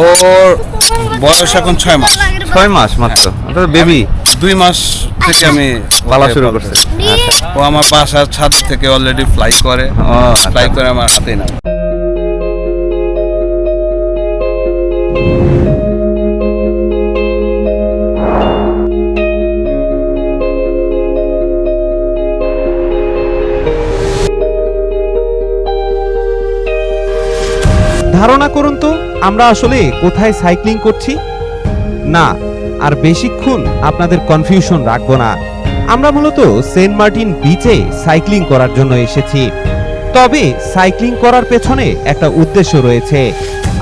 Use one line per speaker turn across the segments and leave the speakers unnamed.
ওর বয়স এখন ছয় মাস।
ছয় মাস মাত্র? অর্থাৎ বেবি
দুই মাস থেকে আমি
পালা শুরু। করছে। আচ্ছা।
ও আমার বাসার ছাদ থেকে অলরেডি ফ্লাই করে।
ও, আচ্ছা।
ফ্লাই করে আমার হাতে না
ধারণা করুন তো। আমরা আসলে কোথায় সাইক্লিং করছি? না, আর বেশিক্ষণ আপনাদের কনফিউশন রাখব না। আমরা মূলত সেন্ট মার্টিন বিচে সাইক্লিং করার জন্য এসেছি। তবে সাইক্লিং করার পেছনে একটা উদ্দেশ্য রয়েছে।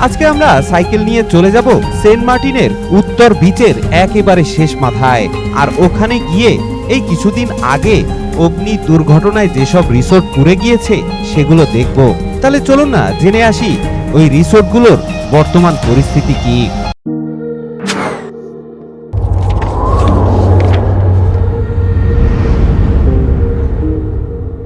আজকে আমরা সাইকেল নিয়ে চলে যাব সেন্ট মার্টিনের উত্তর বিচের একেবারে শেষ মাথায়। আর ওখানে গিয়ে এই কিছুদিন আগে অগ্নি দুর্ঘটনায় যেসব রিসোর্ট পুড়ে গিয়েছে, সেগুলো দেখব। তাহলে চলুন না, জেনে আসি ওই রিসোর্টগুলোর বর্তমান পরিস্থিতি কি?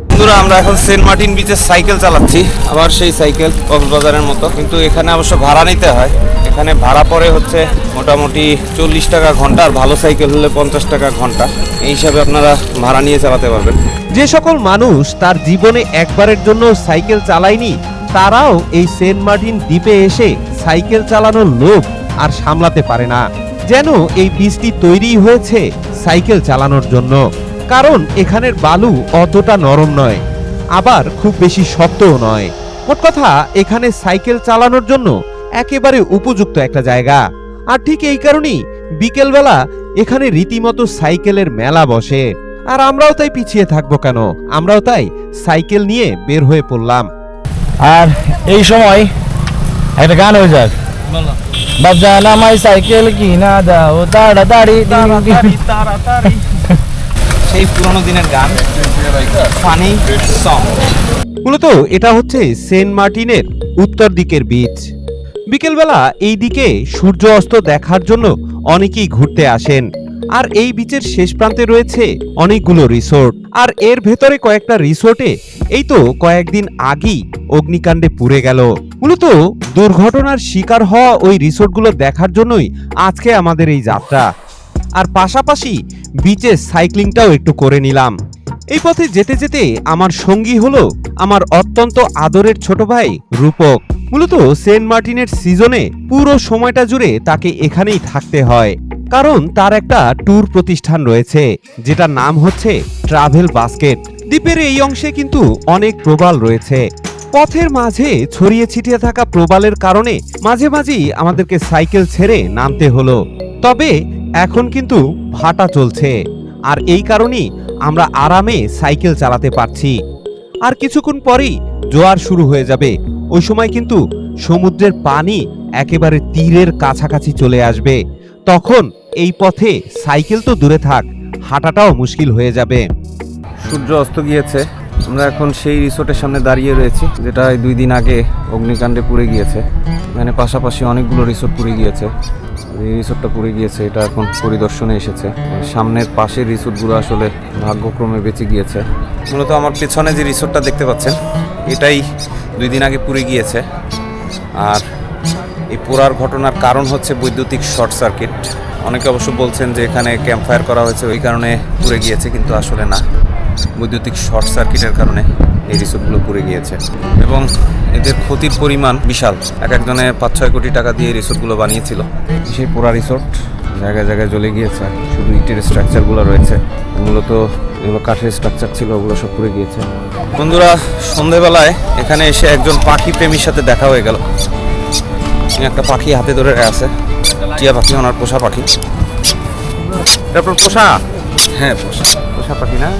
বন্ধুরা আমরা এখন সেন্ট মার্টিন বিচে সাইকেল চালাচ্ছি। আবার সেই সাইকেল কক্সবাজারের মতো। কিন্তু এখানে অবশ্য ভাড়া নিতে হয়। এখানে ভাড়া পড়ে হচ্ছে মোটামুটি চল্লিশ টাকা ঘণ্টা আর ভালো সাইকেল হলে পঞ্চাশ টাকা ঘণ্টা। এই হিসাবে আপনারা ভাড়া নিয়ে চালাতে পারবেন।
যে সকল মানুষ তার জীবনে একবারের জন্য সাইকেল চালায়নি তারাও এই সেন্ট মার্টিন দ্বীপে এসে সাইকেল চালানোর লোভ আর সামলাতে পারে না। যেন এই বীজটি তৈরি হয়েছে সাইকেল চালানোর জন্য। কারণ এখানের বালু অতটা নরম নয়, আবার খুব বেশি শক্তও নয়। মোট কথা, এখানে সাইকেল চালানোর জন্য একেবারে উপযুক্ত একটা জায়গা। আর ঠিক এই কারণেই বিকেলবেলা এখানে রীতিমতো সাইকেলের মেলা বসে। আর আমরাও তাই পিছিয়ে থাকব কেন? আমরাও তাই সাইকেল নিয়ে বের হয়ে পড়লাম।
আর এই সময় একটা গান হয়ে যাক বাজান আমায় সাইকেল কিনা দাও তাড়াতাড়ি তাড়াতাড়ি
সেই পুরোনো দিনের গান। ফানি সং
মূলত এটা হচ্ছে সেন্ট মার্টিনের উত্তর দিকের বীচ। বিকেলবেলা এই দিকে সূর্য অস্ত দেখার জন্য অনেকেই ঘুরতে আসেন। আর এই বিচের শেষ প্রান্তে রয়েছে অনেকগুলো রিসোর্ট। আর এর ভেতরে কয়েকটা রিসোর্টে এই তো কয়েকদিন আগেই অগ্নিকাণ্ডে পুড়ে গেল। মূলত দুর্ঘটনার শিকার হওয়া ওই রিসোর্টগুলো দেখার জন্যই আজকে আমাদের এই যাত্রা। আর পাশাপাশি বিচে সাইক্লিংটাও একটু করে নিলাম। এই পথে যেতে যেতে আমার সঙ্গী হলো আমার অত্যন্ত আদরের ছোট ভাই রূপক। মূলত সেন্ট মার্টিনের সিজনে পুরো সময়টা জুড়ে তাকে এখানেই থাকতে হয়। কারণ তার একটা ট্যুর প্রতিষ্ঠান রয়েছে, যেটার নাম হচ্ছে ট্রাভেল বাস্কেট। দ্বীপের এই অংশে কিন্তু অনেক প্রবাল রয়েছে। পথের মাঝে ছড়িয়ে ছিটিয়ে থাকা প্রবালের কারণে মাঝে মাঝেই আমাদেরকে সাইকেল ছেড়ে নামতে হলো। তবে এখন কিন্তু ভাটা চলছে। আর এই কারণেই আমরা আরামে সাইকেল চালাতে পারছি। আর কিছুক্ষণ পরেই জোয়ার শুরু হয়ে যাবে। ওই সময় কিন্তু সমুদ্রের পানি একেবারে তীরের কাছাকাছি চলে আসবে। তখন এই পথে সাইকেল তো দূরে থাক, হাঁটাটাও মুশকিল হয়ে যাবে।
সূর্য অস্ত গিয়েছে। আমরা এখন সেই রিসোর্টের সামনে দাঁড়িয়ে রয়েছি, যেটা দুই দিন আগে অগ্নিকাণ্ডে পুড়ে গিয়েছে। এখানে পাশাপাশি অনেকগুলো রিসোর্ট পুড়ে গিয়েছে। এই রিসোর্টটা পুড়ে গিয়েছে, এটা এখন পরিদর্শনে এসেছে। সামনের পাশের রিসোর্টগুলো আসলে ভাগ্যক্রমে বেঁচে গিয়েছে। মূলত আমার পেছনে যে রিসোর্টটা দেখতে পাচ্ছেন, এটাই দুই দিন আগে পুড়ে গিয়েছে। আর এই পোড়ার ঘটনার কারণ হচ্ছে বৈদ্যুতিক শর্ট সার্কিট। অনেকে অবশ্য বলছেন যে এখানে ক্যাম্প ফায়ার করা হয়েছে, ওই কারণে পুড়ে গিয়েছে, কিন্তু আসলে না। বৈদ্যুতিক শর্ট সার্কিটের কারণে এই রিসোর্টগুলো পুড়ে গিয়েছে। এবং এদের ক্ষতির পরিমাণ বিশাল। এক একজনে পাঁচ ছয় কোটি টাকা দিয়ে রিসোর্টগুলো বানিয়েছিল। সেই পোড়া রিসোর্ট জায়গায় জায়গায় জ্বলে গিয়েছে। শুধু ইটের স্ট্রাকচারগুলো রয়েছে। মূলত এগুলো কাঠের স্ট্রাকচার ছিল ওগুলো সব পুড়ে গিয়েছে। বন্ধুরা সন্ধেবেলায় এখানে এসে একজন পাখি প্রেমীর সাথে দেখা হয়ে গেল। একটা পাখি হাতে ধরে আছে। টিয়া পাখি ওনার পোষা পাখি। তারপর পোষা? হ্যাঁ পোষা। পোষা পাখি না?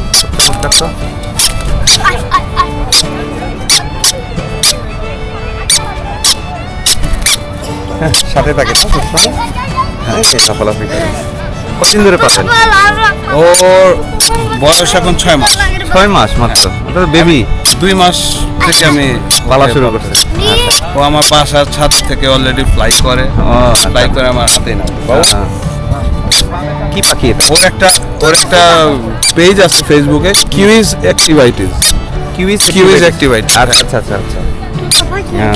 হ্যাঁ, সাথে থাকে তো সবসময় হ্যাঁ এই সাফল আফ্রিকা কদিন ধরে পাচ্ছেন
ওর বয়স এখন ছয় মাস।
ছয় মাস মাত্র? অর্থাৎ বেবি
দুই মাস থেকে আমি
পালা শুরু করছে।
ও আমার বাসার ছাদ থেকে অলরেডি ফ্লাই করে।
ও আচ্ছা।
ফ্লাই করে আমার হাতে না
কি পাখি এটা?
ওর একটা ওর একটা পেজ আছে ফেসবুকে কিউইজ অ্যাক্টিভাইটিস
কিউইজ
কিউইজ অ্যাক্টিভাইটিস
আচ্ছা আচ্ছা আচ্ছা আচ্ছা। হ্যাঁ।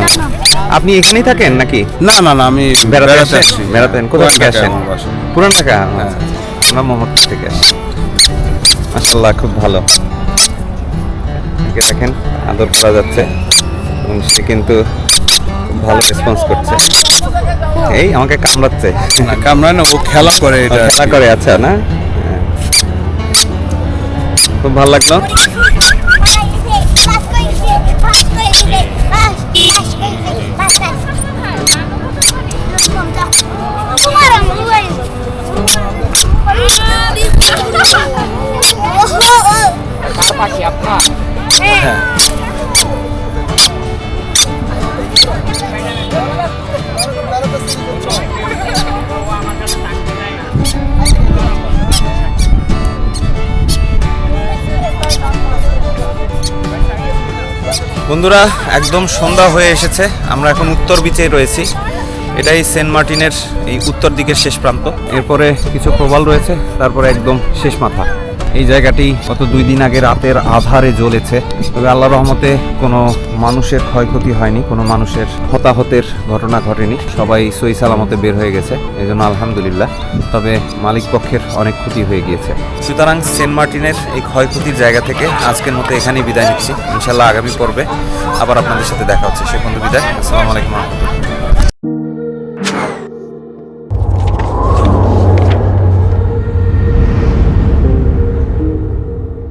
আপনি এখানেই থাকেন নাকি?
না না না আমি
বেড়াতে
বেড়াতে আসছি
বেড়াতেন? কোথা থেকে আসেন? পুরান ঢাকা?
হ্যাঁ।
আমরা মোহাম্মদপুর থেকে আসি। মাসাল্লাহ খুব ভালো। দেখেন আদর করা যাচ্ছে। এবং সে কিন্তু খুব ভালো রেসপন্স করছে। এই আমাকে কামড়াচ্ছে।
না কামড়ায় না ও খেলা করে এটা
খেলা করে আচ্ছা না। খুব ভালো লাগল। বন্ধুরা, একদম সন্ধ্যা হয়ে এসেছে। আমরা এখন উত্তর বিচে রয়েছি। এটাই সেন্ট মার্টিনের এই উত্তর দিকের শেষ প্রান্ত। এরপরে কিছু প্রবাল রয়েছে, তারপরে একদম শেষ মাথা। এই জায়গাটি গত দুই দিন আগে রাতের আধারে জ্বলেছে। তবে আল্লাহ রহমতে কোনো মানুষের ক্ষয়ক্ষতি হয়নি, কোনো মানুষের হতাহতের ঘটনা ঘটেনি। সবাই সই সালামতে বের হয়ে গেছে এই জন্য আলহামদুলিল্লাহ। তবে মালিক পক্ষের অনেক ক্ষতি হয়ে গিয়েছে। সুতরাং সেন্ট মার্টিনের এই ক্ষয়ক্ষতির জায়গা থেকে আজকের মতো এখানেই বিদায় নিচ্ছি। ইনশাল্লাহ আগামী পর্বে আবার আপনাদের সাথে দেখা হচ্ছে। সে পর্যন্ত বিদায়। আসসালামু আলাইকুম রহমতুল্লাহ।